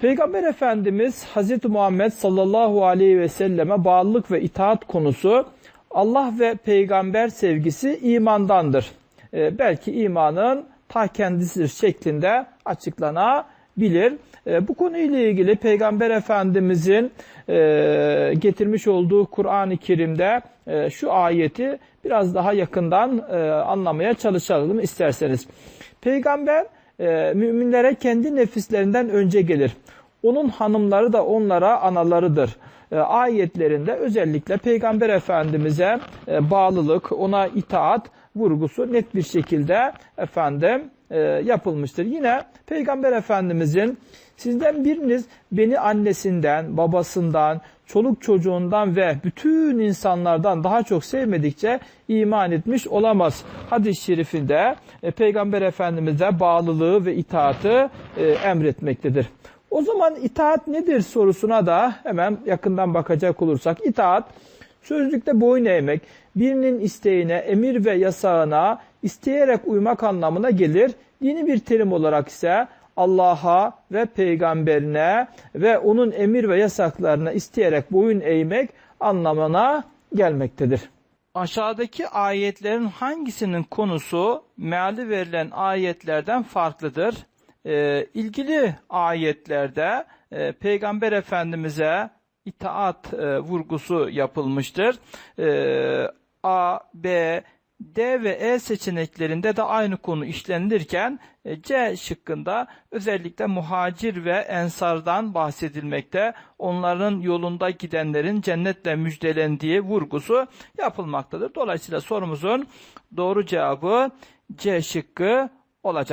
Peygamber Efendimiz Hz. Muhammed sallallahu aleyhi ve selleme bağlılık ve itaat konusu Allah ve peygamber sevgisi imandandır. Ee, belki imanın ta kendisidir şeklinde açıklanabilir. Ee, bu konuyla ilgili Peygamber Efendimizin e, getirmiş olduğu Kur'an-ı Kerim'de e, şu ayeti biraz daha yakından e, anlamaya çalışalım isterseniz. Peygamber e, müminlere kendi nefislerinden önce gelir. Onun hanımları da onlara analarıdır. E, ayetlerinde özellikle Peygamber Efendimiz'e e, bağlılık, ona itaat vurgusu net bir şekilde efendim e, yapılmıştır. Yine Peygamber Efendimiz'in sizden biriniz beni annesinden, babasından, çoluk çocuğundan ve bütün insanlardan daha çok sevmedikçe iman etmiş olamaz. Hadis-i şerifinde e, Peygamber Efendimiz'e bağlılığı ve itaatı e, emretmektedir. O zaman itaat nedir sorusuna da hemen yakından bakacak olursak itaat sözlükte boyun eğmek, birinin isteğine, emir ve yasağına isteyerek uymak anlamına gelir. Yeni bir terim olarak ise Allah'a ve peygamberine ve onun emir ve yasaklarına isteyerek boyun eğmek anlamına gelmektedir. Aşağıdaki ayetlerin hangisinin konusu meali verilen ayetlerden farklıdır? Ee, ilgili ayetlerde e, Peygamber Efendimiz'e itaat e, vurgusu yapılmıştır. E, A, B, D ve E seçeneklerinde de aynı konu işlenirken e, C şıkkında özellikle muhacir ve ensardan bahsedilmekte. Onların yolunda gidenlerin cennetle müjdelendiği vurgusu yapılmaktadır. Dolayısıyla sorumuzun doğru cevabı C şıkkı olacak.